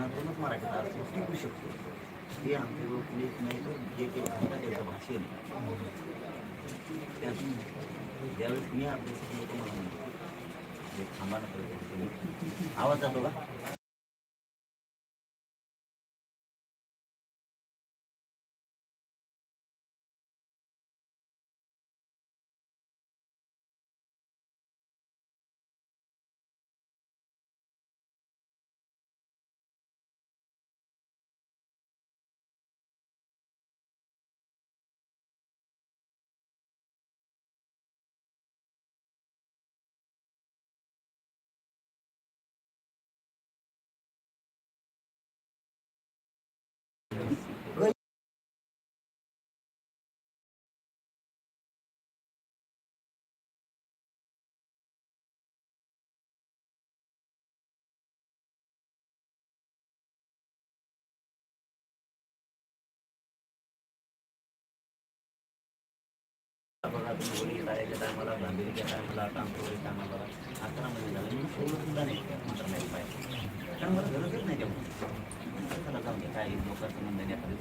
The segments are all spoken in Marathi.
भाषणातूनच मराठीत अर्थ शिकू शकतो. ते आमचे लोक येत नाही तर जे काही भाषा त्याचं भाषण त्यातून ज्यावेळेस मी अभ्यास केला तुम्हाला म्हणतो थांबा ना आवाज जातो का? बघा तुम्ही होळी टाळ्याच्या टायमाला भांडुरीच्या टायमाला टांगोळी टायमाला अकरामध्ये झालं मी सोडून सुद्धा नाही मात्र नाही पाहिजे कारण मला गरजच नाही तेव्हा चला जाऊन दे काय लोकांचं म्हणणं एखादं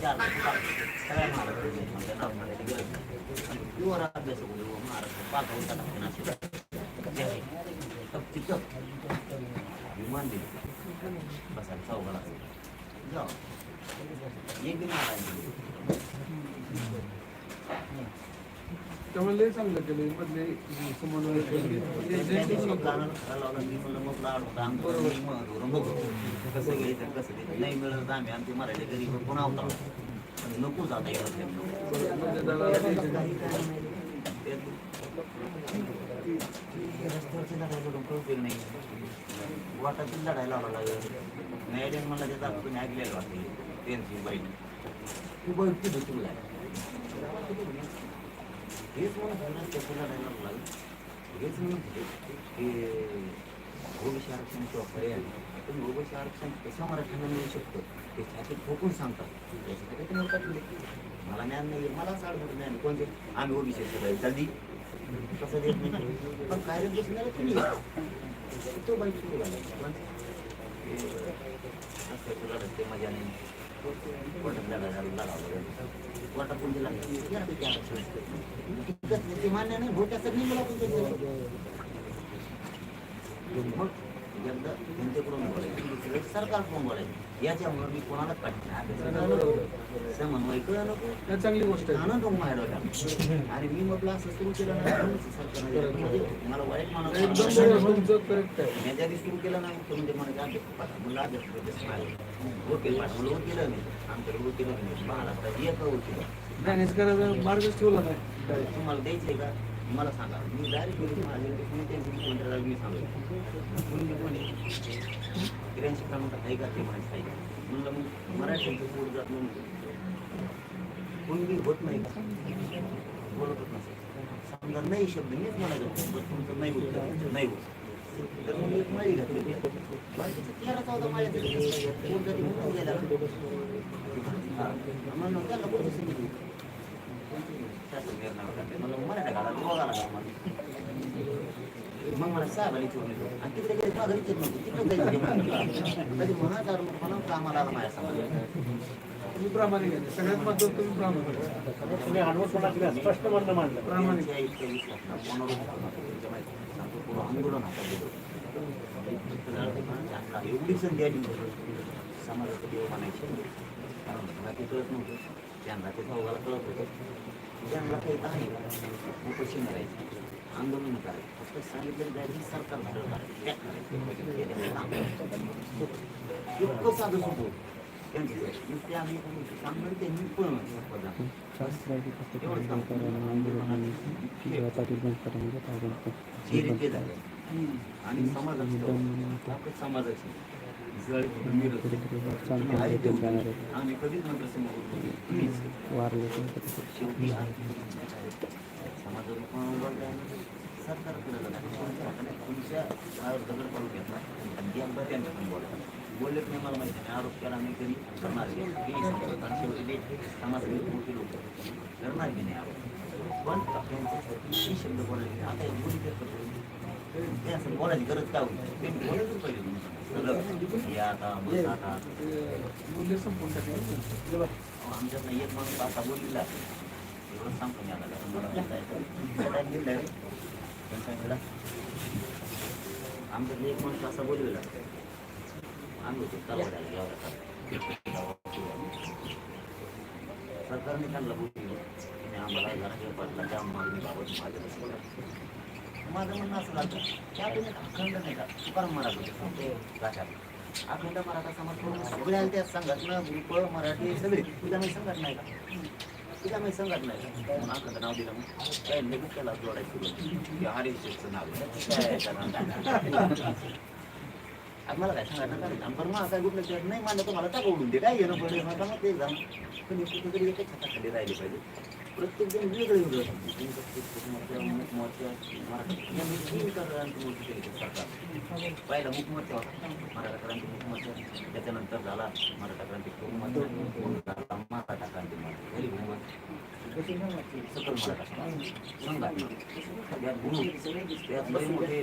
चार सगळ्या महाराष्ट्रात नाव म्हणायची गरज नाही आणि प्युअर अभ्यास बोलू महाराष्ट्र पाच होता टाकून असे तिथं विमान दिलं बसा चौघाला जाऊ एक बी महाराज त्यामुळे लय चांगलं केलं. मधले समन्वय कसं घ्यायचं कसं नाही. मिळत आम्ही आमची मराठी गरीब कोण आवता नको जाता म्हणजे द्यायचे नाही. नाही. वाटातील लढायला लावला लागेल. न्यायालयीन मला त्याचा तुम्ही ऐकलेलं वाटते त्यांची बाईट खूप ऐकते भेटून हेच म्हणून रस्त्याची लढायला लागला. हेच म्हणून की ओबीसी आरक्षण किंवा पर्याय पण ओबीसी आरक्षण कशा मराठ्यांना मिळू शकतं ते छाती ठोकून सांगतात. त्याच्यासाठी ते म्हणतात मला ज्ञान नाही मलाच साड ज्ञान कोणते आम्ही ओबीसी सुद्धा जल्दी कसं देत नाही. पण काय बसणार तुम्ही. तो बाईक सुरू झाला. ते असं तुला रस्ते मजा नाही. कोर्टात लढा लढावं कोर्टातून दिला यापैकी मान्य नाही मला एकदा त्यांच्याकडून बोलायचं? दुसरं सरकारकडून बोलायचं? याच्यामुळे मी कोणालाच पाठवणार समन्वय नको. चांगली गोष्ट आनंद होता आणि मी म्हटलं असं सुरू केलं नाही. सरकारने म्हणजे मला वाईट मानत एकदम नाही. बरोबर, तुमचं करेक्ट आहे. मी ज्या दिवशी सुरू केलं नाही तर म्हणजे मला नाही. वकील पाठवा म्हणलं वकील नाही. आमच्याकडे वकील नाही. महाराष्ट्रात एक वकील. मॅनेज करायचा मार्गच ठेवला नाही. तुम्हाला द्यायचे का? मला सांगा मी डायरेक्ट गेलो त्यांची मुख्यमंत्र्याला मी सांगतो कोणी कोणी त्र्याऐंशी क्रमांक आहे का ते माहीत आहे का म्हणलं मग मराठी पोट जात म्हणून. कोणी होत नाही. का बोलतच नसेल समजा नाही शब्द मीच म्हणायचं पण तुमचं नाही होत नाही होत. तर मग एक माळी घातली. बाकीचं तेरा चौदा माळ्या पोट जाती म्हणून गेला. म्हणून त्याला कुठं सांगितलं? मग मला साहेबाला आणि तिकडे गेले तिकडे जायचं महादार कामाला आला माझ्या समाजात तुम्ही प्रामाणिक आहे सगळ्यात महत्वाचं तुम्ही प्रामाणिक आहे. तुम्ही आडवं कोणाकडे स्पष्ट म्हणणं मांडलं प्रामाणिक होता आहे. आंदोलन एवढी संधी आली समाजाचं देव म्हणायचे कारण मला ते कळत नव्हतं त्यांना ते चौघाला कळत होतं त्यांना काही आहे उपोषण करायचं आंदोलन करायचं फक्त सांगितलं जायचं सरकार भरलं करायचं त्या काम. इतकं साधं सोपं आम्ही त्यांनी पण काम आणि समाजाची समाजाची जळ आम्ही कधीच बोलता आणि बोलले नाही मला माहिती नाही आरोप केला नाही तरी करणार की हे शेवटी ते. समाजातील लोक करणार की नाही आरोप पण त्यांच्यासाठी शब्द बोलायचे आता एक बोली करतो ते असं बोलायची गरज काय होती त्यांनी बोलायचं पहिले मूल्य संपून एक माणूस असा बोललेला एवढं सांगतो मी आता कारण मला एक माणूस असा बोललेला आम्ही होतो गेला सरकारने त्यांना बोललो आणि आम्हाला घराच्या त्या मागणीबाबत माझ्या बोला माझं म्हणणं असं झालं की आपण एक अखंड नाही का तुकाराम महाराज होते सांगते अखंड मराठा समाज पूर्ण सगळ्या त्या संघटना ग्रुप मराठी सगळे. तुझ्या नाही संघटना आहे का? तुझ्या संघटना आहे. का म्हणून अखंड नाव दिलं मग काय लगेच त्याला जोडायचं की हरिशेचं नाव आहे. काय करणार? आता मला काय सांगा नका पण मला काय कुठलं नाही मानलं तर मला टाका उडून दे. काय येणं पडेल? नका मग ते जाऊन पण हे कुठेतरी एकच छताखाली राहिले पाहिजे. प्रत्येक जण वेगळं वेगळं मराठी पहिला मुखमोर्चा मराठा क्रांती मुखमोर्चा त्याच्यानंतर झाला मराठा क्रांती मराठा क्रांती सकल मराठा समाज. मोठे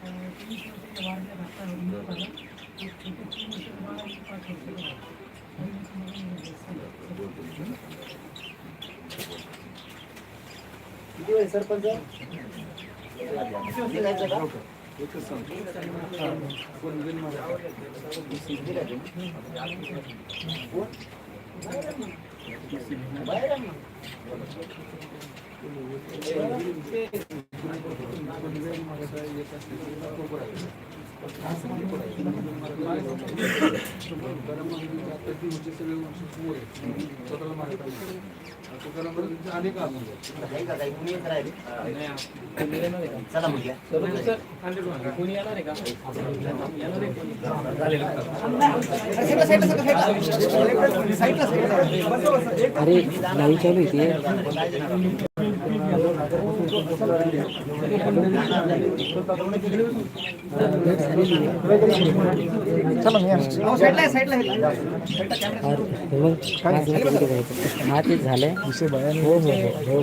पुढे वर्षाच्या वाढल्या एक छोटे तीन पाच सरपंच एकच सांगतो अनेक अरे नाही चालू आहे हा ते झालंय हो हो हो